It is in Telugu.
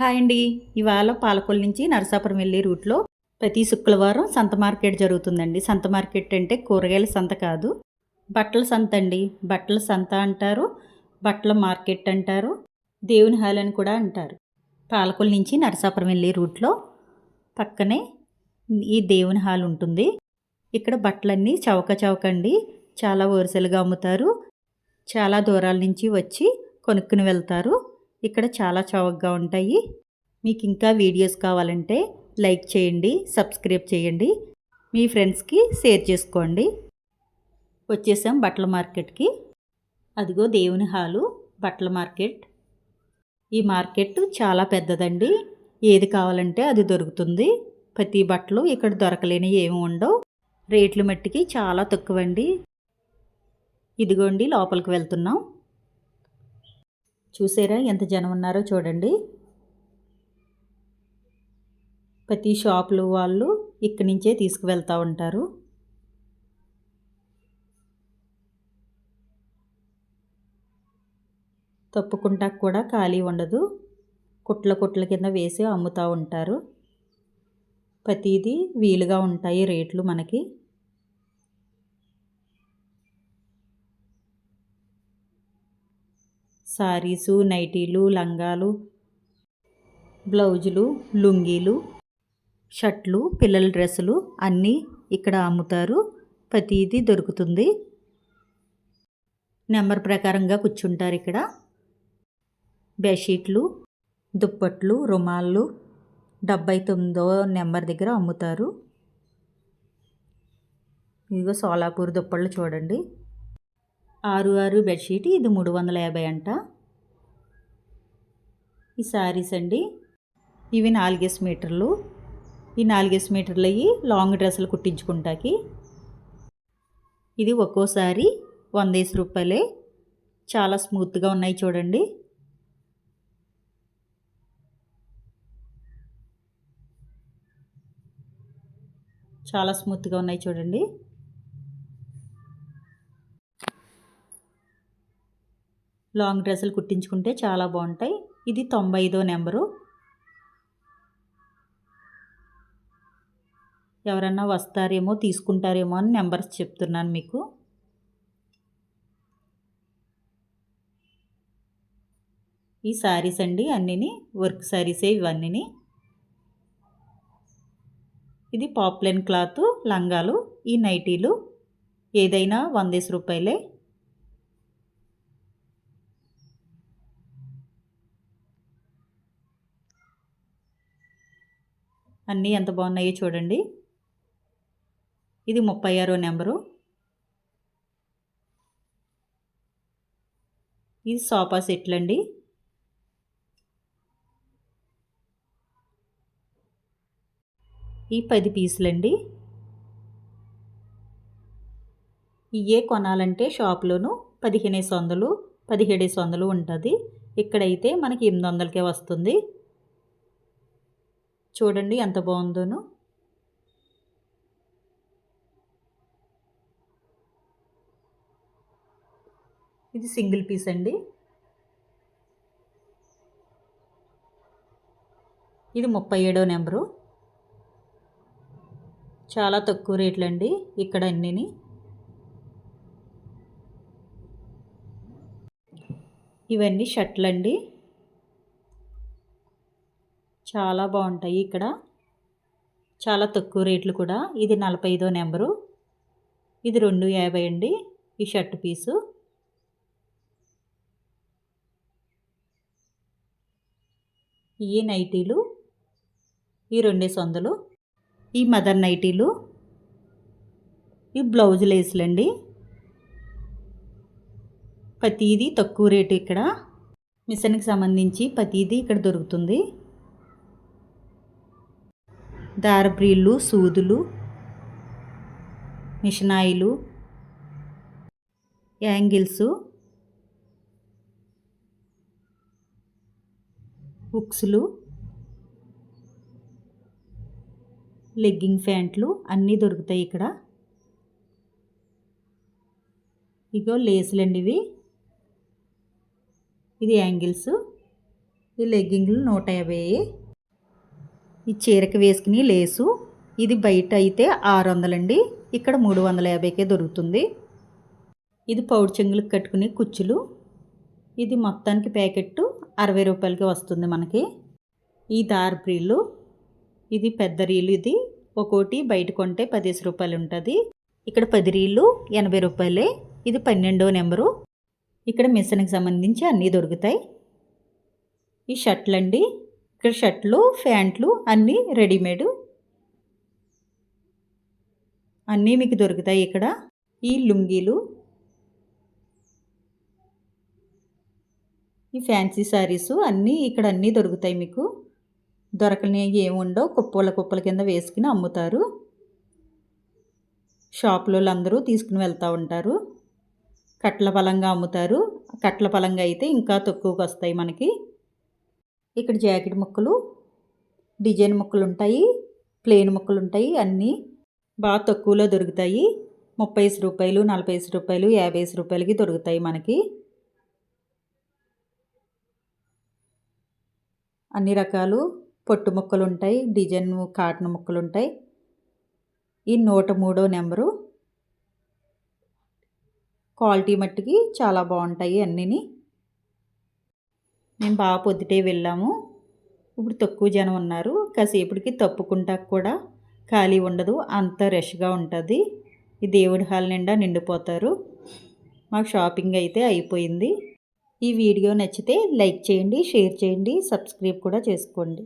హాయ్ అండి. ఇవాళ పాలకొల్లు నుంచి నరసాపురం వెళ్ళే రూట్లో ప్రతి శుక్రవారం సంత మార్కెట్ జరుగుతుందండి. సంత మార్కెట్ అంటే కూరగాయల సంత కాదు. బట్టల సంత అండి. బట్టల సంత అంటారు. బట్టల మార్కెట్ అంటారు. దేవుని హాల్ అని కూడా అంటారు. పాలకొల్లు నుంచి నరసాపురం వెళ్ళే రూట్లో పక్కనే ఈ దేవుని హాల్ ఉంటుంది. ఇక్కడ బట్టలన్నీ చౌక చౌక అండి. చాలా వరుసలుగా అమ్ముతారు. చాలా దూరాల నుంచి వచ్చి కొనుక్కుని వెళ్తారు. ఇక్కడ చాలా చౌకగా ఉంటాయి. మీకు ఇంకా వీడియోస్ కావాలంటే లైక్ చేయండి సబ్స్క్రైబ్ చేయండి. మీ ఫ్రెండ్స్కి షేర్ చేసుకోండి. వచ్చేసాం బట్టల మార్కెట్కి. అదిగో దేవుని హాలు బట్టల మార్కెట్. ఈ మార్కెట్ చాలా పెద్దదండి. ఏది కావాలంటే అది దొరుకుతుంది. ప్రతి బట్టలు ఇక్కడ దొరకలేని ఏమి ఉండవు. రేట్లు మట్టికి చాలా తక్కువండి. ఇదిగోండి లోపలికి వెళ్తున్నాం. చూసారా ఎంత జనం ఉన్నారో చూడండి. ప్రతి షాపులు వాళ్ళు ఇక్కడి నుంచే తీసుకువెళ్తూ ఉంటారు. తప్పుకుంటా కూడా ఖాళీ ఉండదు. కుట్ల కుట్ల కింద వేసి అమ్ముతూ ఉంటారు. ప్రతిదీ వీలుగా ఉంటాయి రేట్లు మనకి. సారీసు నైటీలు లంగాలు బ్లౌజులు లుంగీలు షర్ట్లు పిల్లల డ్రెస్సులు అన్నీ ఇక్కడ అమ్ముతారు. ప్రతిదీ దొరుకుతుంది. నెంబర్ ప్రకారంగా కూర్చుంటారు ఇక్కడ. బెడ్షీట్లు దుప్పట్లు రుమాళ్ళు డెబ్బై తొమ్మిదో నెంబర్ దగ్గర అమ్ముతారు. ఇదిగో సోలాపూర్ దుప్పళ్ళు చూడండి. ఆరు ఆరు బెడ్షీట్ ఇది మూడు వందల యాభై అంట. ఈ శారీస్ అండి. ఇవి నాలుగేసి మీటర్లు. ఈ నాలుగేసి మీటర్లు అయ్యి లాంగ్ డ్రెస్సులు కుట్టించుకుంటాకి. ఇది ఒక్కోసారి వందేసి రూపాయలే. చాలా స్మూత్గా ఉన్నాయి చూడండి. చాలా స్మూత్గా ఉన్నాయి చూడండి. లాంగ్ డ్రెస్సులు కుట్టించుకుంటే చాలా బాగుంటాయి. ఇది తొంభై ఐదో నెంబరు. ఎవరన్నా వస్తారేమో తీసుకుంటారేమో అని నెంబర్స్ చెప్తున్నాను మీకు. ఈ శారీస్ అండి అన్నీని వర్క్ శారీసే ఇవన్నీని. ఇది పాప్లెన్ క్లాత్ లంగాలు ఈ నైటీలు. ఏదైనా వందేసి రూపాయలే. అన్నీ ఎంత బాగున్నాయో చూడండి. ఇది ముప్పై ఆరో నెంబరు. ఇది సోఫా సెట్లు అండి ఈ పది పీసులండి. ఇవే కొనాలంటే షాప్లోను పదిహేనేసి వందలు పదిహేడేసి వందలు ఉంటుంది. ఇక్కడైతే మనకి ఎనిమిది వందలకే వస్తుంది. చూడండి ఎంత బాగుందోను. ఇది సింగిల్ పీస్ అండి. ఇది ముప్పై ఏడో నెంబరు. చాలా తక్కువ రేట్లు అండి ఇక్కడ అన్నీని. ఇవన్నీ షర్ట్లు అండి చాలా బాగుంటాయి ఇక్కడ. చాలా తక్కువ రేట్లు కూడా. ఇది నలభై ఐదో నెంబరు. ఇది రెండు యాభై అండి. ఈ షర్ట్ పీసు. ఈ నైటీలు. ఈ రెండేసి వందలు ఈ మదర్ నైటీలు. ఈ బ్లౌజ్ లేసులండి. ప్రతిదీ తక్కువ రేటు ఇక్కడ. మిషన్కి సంబంధించి ప్రతిదీ ఇక్కడ దొరుకుతుంది. దారబ్రీళ్ళు సూదులు మిషనాయిలు యాంగిల్స్ బుక్స్లు లెగ్గింగ్ ప్యాంట్లు అన్నీ దొరుకుతాయి ఇక్కడ. ఇగో లేసులండి ఇవి. ఇది యాంగిల్స్. ఈ లెగ్గింగ్లు నూట యాభై. ఈ చీరకి వేసుకుని లేసు. ఇది బయట అయితే ఆరు వందలండి ఇక్కడ మూడు వందల యాభైకే దొరుకుతుంది. ఇది పౌడు చెంగులకు కట్టుకునే కుచ్చులు. ఇది మొత్తానికి ప్యాకెట్ అరవై రూపాయలకి వస్తుంది మనకి. ఈ దార్ బ్రీలు ఇది పెద్ద రీలు ఇది. ఒక్కోటి బయట కొంటే పదిహేను రూపాయలు ఉంటుంది. ఇక్కడ పది రీలు ఎనభై రూపాయలే. ఇది పన్నెండో నెంబరు. ఇక్కడ మిషన్కి సంబంధించి అన్నీ దొరుకుతాయి. ఈ షర్ట్లు అండి ఇక్కడ షర్ట్లు ప్యాంట్లు అన్నీ రెడీమేడ్. అన్నీ మీకు దొరుకుతాయి ఇక్కడ. ఈ లుంగీలు. ఈ ఫ్యాన్సీ శారీసు అన్నీ ఇక్కడ అన్నీ దొరుకుతాయి మీకు. దొరకని ఏముండో కుప్పల కుప్పల కింద వేసుకుని అమ్ముతారు. షాపులో అందరూ తీసుకుని వెళ్తూ ఉంటారు. కట్ల పలంగా అమ్ముతారు. కట్ల పలంగా అయితే ఇంకా తక్కువకి వస్తాయి మనకి. ఇక్కడ జాకెట్ ముక్కలు డిజైన్ ముక్కలు ఉంటాయి ప్లెయిన్ ముక్కలు ఉంటాయి అన్నీ బాగా తక్కువలో దొరుకుతాయి. ముప్పై రూపాయలు నలభై రూపాయలు యాభై రూపాయలకి దొరుకుతాయి మనకి. అన్ని రకాలు పొట్టు ముక్కలు ఉంటాయి డిజైన్ కాటన్ ముక్కలు ఉంటాయి ఈ నూట మూడో నెంబరు. క్వాలిటీ మట్టికి చాలా బాగుంటాయి అన్నీని. మేము బాగా పొద్దుటే వెళ్ళాము. ఇప్పుడు తక్కువ జనం ఉన్నారు. కాసేపటికి తప్పుకుంటా కూడా ఖాళీ ఉండదు. అంత రష్గా ఉంటుంది. ఈ దేవుడి హాల్ నిండా నిండిపోతారు. మాకు షాపింగ్ అయితే అయిపోయింది. ఈ వీడియో నచ్చితే లైక్ చేయండి షేర్ చేయండి సబ్స్క్రైబ్ కూడా చేసుకోండి.